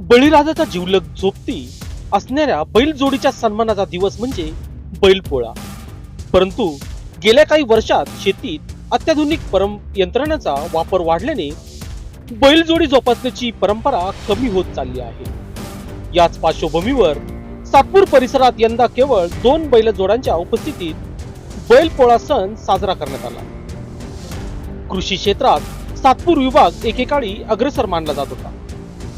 बळीराजाचा जिवलग झोपती असणाऱ्या बैल जोडीच्या सन्मानाचा दिवस म्हणजे बैलपोळा. परंतु गेल्या काही वर्षात शेतीत अत्याधुनिक परम यंत्रणेचा वापर वाढल्याने बैलजोडी जोपासण्याची परंपरा कमी होत चालली आहे. याच पार्श्वभूमीवर सातपूर परिसरात यंदा केवळ दोन बैलजोडांच्या उपस्थितीत बैलपोळा सण साजरा करण्यात आला. कृषी क्षेत्रात सातपूर विभाग एकेकाळी अग्रेसर मानला जात होता.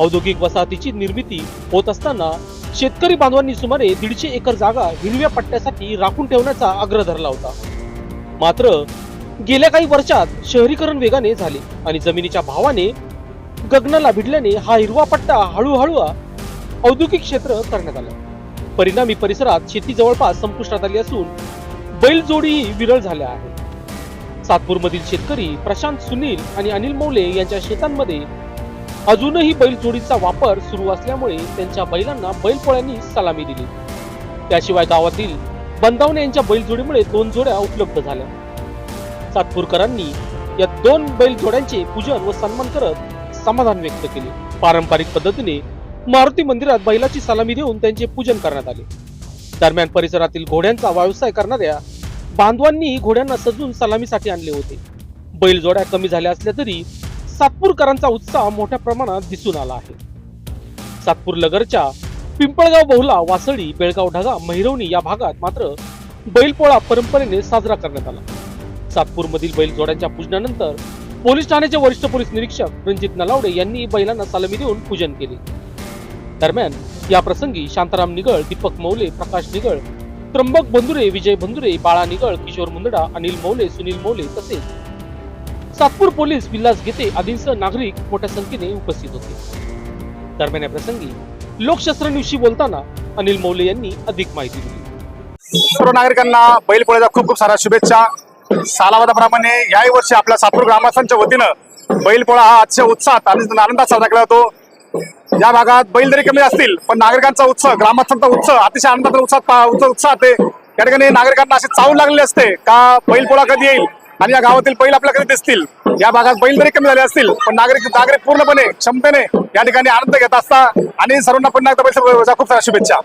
औद्योगिक वसाहतीची निर्मिती होत असताना शेतकरी बांधवांनी सुमारे दीडशे एकर जागा हिरव्या पट्ट्यासाठी राखून ठेवण्याचा आग्रह धरला होता. मात्र गेल्या काही वर्षात शहरीकरण वेगाने झाले आणि जमिनीच्या भावाने गगनाला भिडल्याने हा हिरवा पट्टा हळूहळू औद्योगिक क्षेत्र करण्यात आला. परिणामी परिसरात शेती जवळपास संपुष्टात आली असून बैलजोडीही विरळ झाल्या आहेत. सातपूरमधील शेतकरी प्रशांत सुनील आणि अनिल मौले यांच्या शेतांमध्ये अजूनही बैलजोडीचा वापर सुरू असल्यामुळे त्यांच्या बैलांना बैलपोळ्यांनी सलामी दिली. त्याशिवाय गावातील बंदावणे यांच्या बैलजोडीमुळे दोन जोड्या उपलब्ध झाल्या. सातपूरकरांनी या दोन बैलजोड्यांचे पूजन व सन्मान करत समाधान व्यक्त केले. पारंपरिक पद्धतीने मारुती मंदिरात बैलाची सलामी देऊन त्यांचे पूजन करण्यात आले. दरम्यान परिसरातील घोड्यांचा व्यवसाय करणाऱ्या बांधवांनी घोड्यांना सजून सलामीसाठी आणले होते. बैलजोड्या कमी झाल्या असल्या तरी सातपूरकरांचा उत्साह मोठ्या प्रमाणात दिसून आला आहे. सातपूर लगरच्या पिंपळगाव बहुला वासळी बेळगाव ढगा महिरवणी या भागात मात्र बैलपोळा परंपरेने साजरा करण्यात आला. सातपूरमधील बैलजोड्यांच्या पूजनानंतर पोलीस ठाण्याचे वरिष्ठ पोलीस निरीक्षक रणजित नलावडे यांनी बैलांना सलामी देऊन पूजन केले. दरम्यान या प्रसंगी शांताराम निगळ दीपक मौले प्रकाश निगळ त्र्यंबक बंधुरे विजय बंधुरे बाळा निगळ किशोर मुंदडा अनिल मौले सुनील मौले तसेच सातपूर पोलीस विल्लास घेते आदींसह नागरिक मोठ्या संख्येने उपस्थित होते. दरम्यान या प्रसंगी लोकशस्त्र न्यूजशी बोलताना अनिल मौले यांनी अधिक माहिती दिली. सर्व नागरिकांना बैलपोळ्याचा खूप खूप साऱ्या शुभेच्छा. सालावादाप्रमाणे याही वर्षी आपल्या सातपूर ग्रामस्थांच्या वतीनं बैलपोळा हा अतिशय उत्साहात आणि आनंदात साजरा केला जातो या भागात बैल जरी कमी असतील पण नागरिकांचा उत्सव ग्रामस्थांचा उत्सव अतिशय आनंदाचा उत्साह उत्साह उत्साहात आहे. या ठिकाणी नागरिकांना अशी चावून लागले असते का बैलपोळा कधी येईल? आणि या गावातील बैल आपल्याला कधी दिसतील. या भागात बैल जरी कमी झाले असतील पण नागरिक नागरिक पूर्णपणे क्षमतेने या ठिकाणी आनंद घेत असता आणि सर्वांना पुन्हा एकदा बैल खूप साऱ्या शुभेच्छा.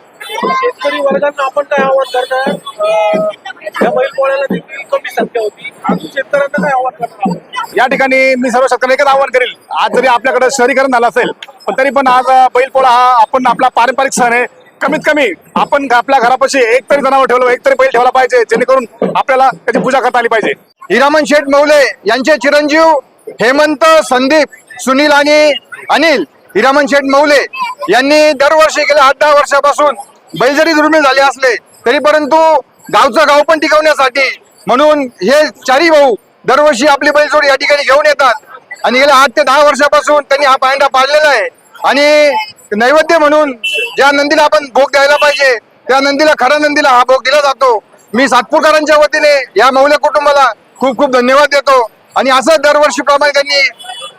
शेतकरी वर्गांना आपण काय आवाहन करणार? अं, या बैल पोळ्याला देखील कमी संख्या होती. शेतकऱ्यांना काय आवाहन करणार? आपण? या ठिकाणी मी सर्व शेतकऱ्यांना एकच आवाहन करेल. आज जरी आपल्याकडे शहरीकरण झालं असेल पण तरी पण आज अं, बैलपोळा हा आपण आपला पारंपरिक सण आहे. कमीत कमी आपण आपल्या घरापाशी एक तरी जनावर ठेवलं एक तरी बैल ठेवला पाहिजे जेणेकरून आपल्याला त्याची पूजा करता आली पाहिजे. हिरामन शेठ मौले यांचे चिरंजीव हेमंत संदीप सुनील आणि अनिल हिरामन शेठ मौले यांनी दरवर्षी गेल्या आठ दहा वर्षापासून बैल जरी दुर्मिळ झाले असले तरी परंतु गावचं गाव पण टिकवण्यासाठी म्हणून हे चारी भाऊ दरवर्षी आपली बैलजोड या ठिकाणी घेऊन येतात. आणि गेल्या आठ ते दहा वर्षापासून त्यांनी हा पायंडा पाळलेला आहे. आणि नैवेद्य म्हणून ज्या नंदीला आपण भोग द्यायला पाहिजे त्या नंदीला खऱ्या नंदीला हा भोग दिला जातो. मी सातपूरकरांच्या वतीने या मौल्या कुटुंबाला खूप खूप धन्यवाद देतो. आणि असं दरवर्षीप्रमाणे त्यांनी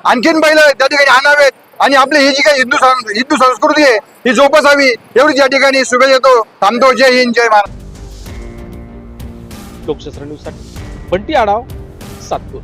आणखीन बैल त्या ठिकाणी आणावेत. आणि आपली ही जी काही हिंदू हिंदू संस्कृती आहे ही जोपासावी एवढीच या ठिकाणी शुभेच्छा देतो. थांबतो. जय हिंद जय महाराज लोकशास्त्र न्यूजसाठी बंटी आढाव सातपूर.